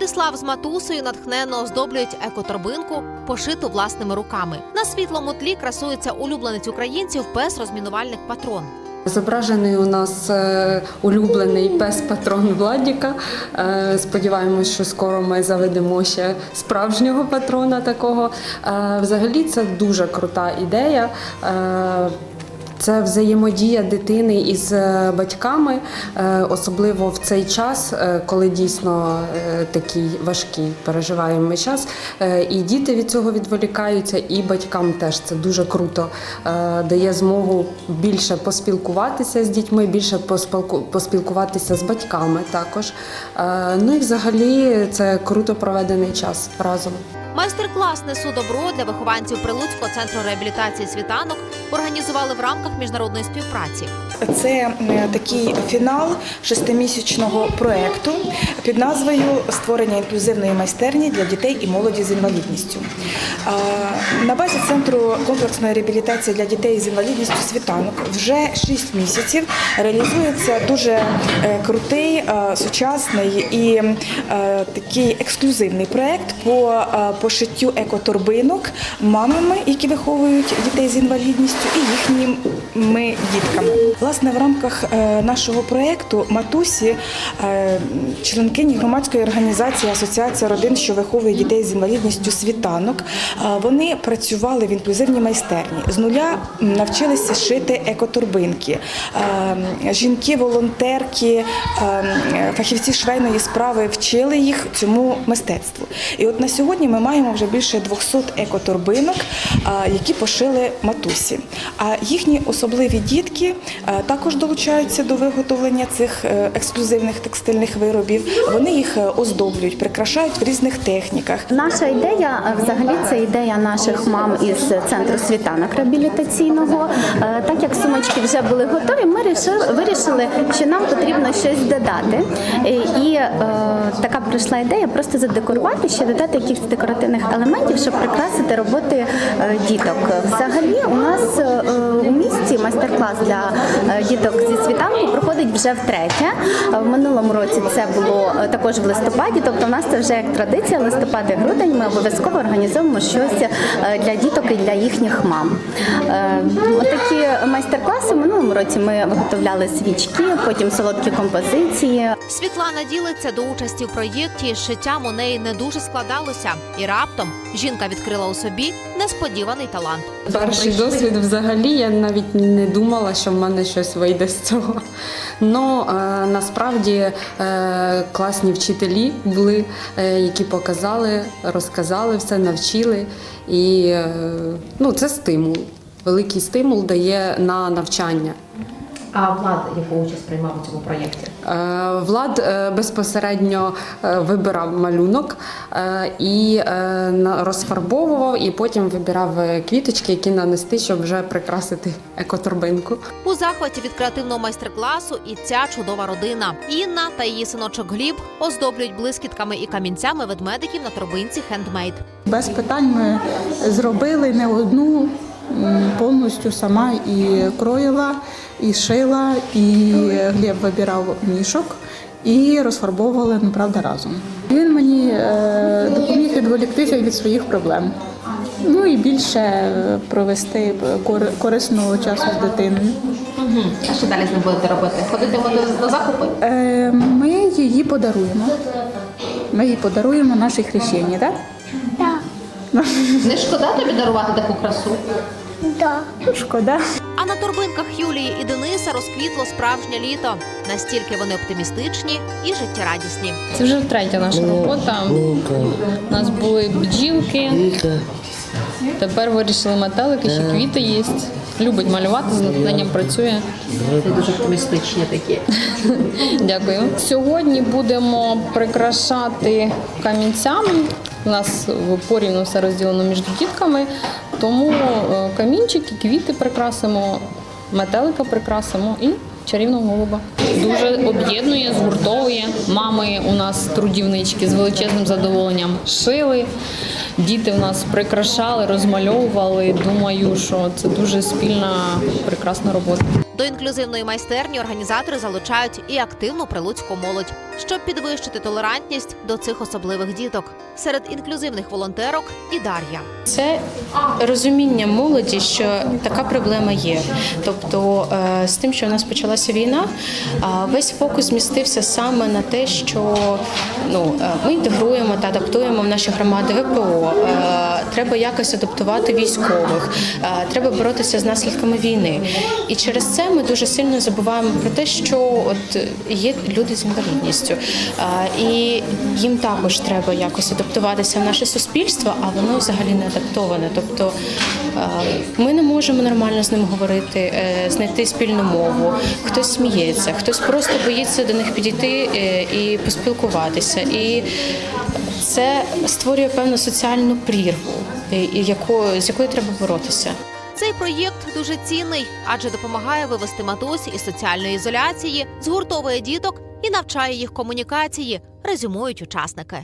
Владислав з матусею натхненно оздоблюють екоторбинку, пошиту власними руками. На світлому тлі красується улюбленець українців пес розмінувальник патрон. Зображений у нас е, улюблений пес патрон Владіка. Е, Сподіваємось, що скоро ми заведемо ще справжнього патрона такого. Е, Взагалі це дуже крута ідея. Це взаємодія дитини із е, батьками, е, особливо в цей час, е, коли дійсно такий важкий переживаємо час. І діти від цього відволікаються, і батькам теж це дуже круто. Дає змогу більше поспілкуватися з дітьми, більше поспілку- поспілкуватися з батьками також. Ну і взагалі це круто проведений час разом. Майстер-клас несу добро для вихованців Прилуцького центру реабілітації світанок організували в рамках міжнародної співпраці. Це е, такий фінал шестимісячного проекту під назвою Створення інклюзивної майстерні для дітей і молоді з інвалідністю. На базі центру комплексної реабілітації для дітей з інвалідністю світанок вже 6 місяців реалізується дуже е, крутий, е, сучасний і е, такий ексклюзивний проект по пошиттю екоторбинок мамами, які виховують дітей з інвалідністю, і їхніми дітками. Власне, в рамках нашого проекту матусі, членкині громадської організації Асоціація родин, що виховує дітей з інвалідністю світанок, вони працювали в інклюзивній майстерні. З нуля навчилися шити екоторбинки. Е, Жінки, волонтерки, е, фахівці швейної справи вчили їх цьому мистецтву. І от на сьогодні ми маємо вже більше 200 екоторбинок, е, які пошили матусі. А їхні особливі дітки е, також долучаються до виготовлення цих е, ексклюзивних текстильних виробів. Вони їх оздоблюють, прикрашають в різних техніках. Наша ідея взагалі це ідея наших мам із центру світанок реабілітаційного. Е, Так як сумочки вже були готові, ми вирішили, що нам потрібно щось додати. Е, І е, така прийшла ідея просто задекорувати, ще додати якихось декоративних елементів, щоб прикрасити роботи діток. Взагалі, у нас у місті майстер-клас для діток зі світанку проходить вже втретє. В минулому році це було е, також в листопаді. Тобто, в нас це вже як традиція листопад і грудень. Ми обов'язково організовуємо щось е, для діток і для їхніх мам. Е, Отакі майстер-класи в минулому році ми виготовляли свічки, потім солодкі композиції. Світлана ділиться до участі в проєкті. Шиттям у неї не дуже складалося, і раптом жінка відкрила у собі несподіваний талант. Перший досвід взагалі я навіть не думала, що в мене щось вийде з цього. Ну е, насправді е, класні вчителі були, е, які показали, розказали все, навчили. І ну, це стимул. Великий стимул дає на навчання. А влада яку участь приймав у цьому проєкті? Е, Влад е, безпосередньо е, вибирав малюнок і на- розфарбовував, і потім вибирав квіточки, які нанести, щоб вже прикрасити екоторбинку. У захваті від креативного майстер-класу і ця чудова родина. Інна та її синочок Гліб оздоблюють блискітками і камінцями ведмедиків на торбинці хендмейд. Без питань ми зробили не одну повністю сама і кроїла, і шила, і Глеб вибирав мішок і розфарбовували ну, правда, разом. Він мені е, допоміг відволіктися від своїх проблем. Ну і більше е, провести корисного часу з дитиною. Угу. А що далі з ним будете робити? Ходитимо до закупи? Е, Ми її подаруємо. Ми її подаруємо нашій хрещенні, так? Не шкода тобі дарувати таку красу? Шкода. А на торбинках Юлії і Дениса розквітло справжнє літо. Настільки вони оптимістичні і життєрадісні. Це вже третя наша робота. У нас були бджілки. Тепер вирішили метелики, ще квіти є. Любить малювати, з натхненням працює. Це дуже оптимістичні такі. Дякую. Сьогодні будемо прикрашати камінцями. У нас порівну все розділено між дітками, тому е, камінчики, квіти прикрасимо, метелика прикрасимо і чарівного голуба. Дуже об'єднує, згуртовує. Мами у нас трудівнички з величезним задоволенням шили. Діти в нас прикрашали, розмальовували. Думаю, що це дуже спільна прекрасна робота. До інклюзивної майстерні організатори залучають і активну прилуцьку молодь, щоб підвищити толерантність до цих особливих діток. Серед інклюзивних волонтерок і Дар'я. Це розуміння молоді, що така проблема є. Тобто, е, з тим, що у нас почалася війна, весь фокус змістився саме на те, що ну, е, ми інтегруємо та адаптуємо в наші громади ВПО. е, Треба якось адаптувати військових, е, треба боротися з наслідками війни. І через це ми дуже сильно забуваємо про те, що от є люди з інвалідністю, е, і їм також треба якось адаптуватися в наше суспільство, а воно взагалі не адаптоване. Тобто ми не можемо нормально з ним говорити, е, знайти спільну мову. Хтось сміється, хтось просто боїться до них підійти е, і поспілкуватися. І це створює певну соціальну прірву, з якою треба боротися. Цей проєкт дуже цінний, адже допомагає вивести матусь із соціальної ізоляції, згуртовує діток і навчає їх комунікації, резюмують учасники.